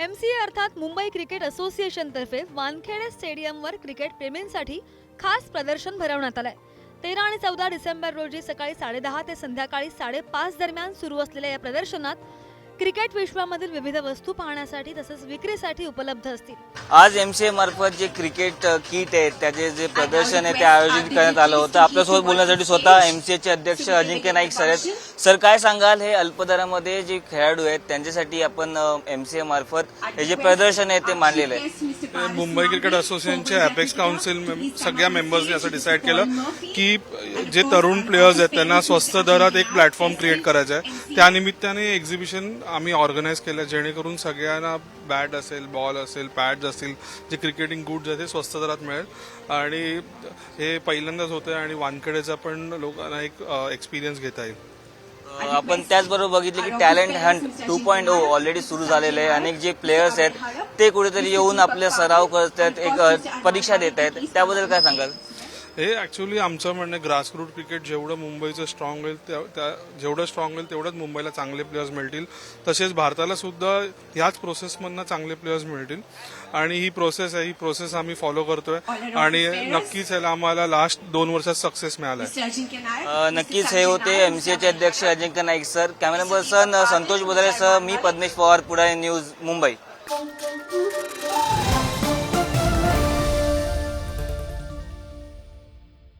M C ए अर्थात Mumbai cricket असोसिएशनतर्फे Wankhede स्टेडियमवर cricket प्रेमींसाठी खास प्रदर्शन भरवण्यात आलंय. तेरा आणि चौदा डिसेंबर रोजी सकाळी साडेदहा ते संध्याकाळी साडेपाच दरम्यान सुरू असलेल्या या प्रदर्शनात क्रिकेट विश्वामधील विविध वस्तू पाहण्यासाठी तसंच विक्रीसाठी उपलब्ध असतील. आज एम सी ए मार्फत जे क्रिकेट किट आहेत त्याचे जे प्रदर्शन आहे ते आयोजित करण्यात आलं होतं. आपल्यासोबत बोलण्यासाठी स्वतः एम सी एचे अध्यक्ष अजिंक्य नाईक सर आहेत. सर काय सांगाल? हे अल्पदरामध्ये जे खेळाडू आहेत त्यांच्यासाठी आपण एम सी ए मार्फत हे जे प्रदर्शन आहे ते मांडलेलं आहे. मुंबई क्रिकेट असोसिएशनचे अपेक्स काउन्सिल सगळ्या मेंबर्सनी असं डिसाईड केलं की जे तरुण प्लेयर्स आहेत त्यांना स्वस्त दरात एक प्लॅटफॉर्म क्रिएट करायचा आहे. त्यानिमित्ताने एक्झिबिशन आम्ही ऑर्गनाईज केलं जेणेकरून सगळ्यांना बॅट असेल बॉल असेल पॅड्स असतील जे क्रिकेटिंग गुड्स आहेत ते स्वस्त दरात मिळेल. आणि हे पहिल्यांदाच होतं आणि वानखेडेचा पण लोकांना एक एक्सपिरियन्स घेता येईल. आपण त्याचबरोबर बघितलं की talent hunt two point O already सुरू झालेलं आहे. अनेक जे प्लेयर्स आहेत ते कुठेतरी येऊन आपले सराव करत आहेत एक परीक्षा देत आहेत त्याबद्दल काय सांगाल? हे ऍक्च्युली आमचं म्हणणं ग्रासरूट क्रिकेट जेवढं मुंबईचं स्ट्रॉंग होईल त्या- त्या- जेवढं स्ट्रॉंग होईल तेवढंच मुंबईला चांगले प्लेयर्स मिळतील. तसेच भारताला सुद्धा ह्याच प्रोसेसमधनं चांगले प्लेयर्स मिळतील. आणि ही प्रोसेस आहे ही प्रोसेस आम्ही फॉलो करतोय. आणि नक्कीच याला आम्हाला लास्ट दोन वर्षात सक्सेस मिळाला आहे नक्कीच हे होते एमसीएचे अध्यक्ष Ajinkya Naik sir. Camera person Santosh Bodhare सह मी पद्मेश पवार पुढे न्यूज मुंबई.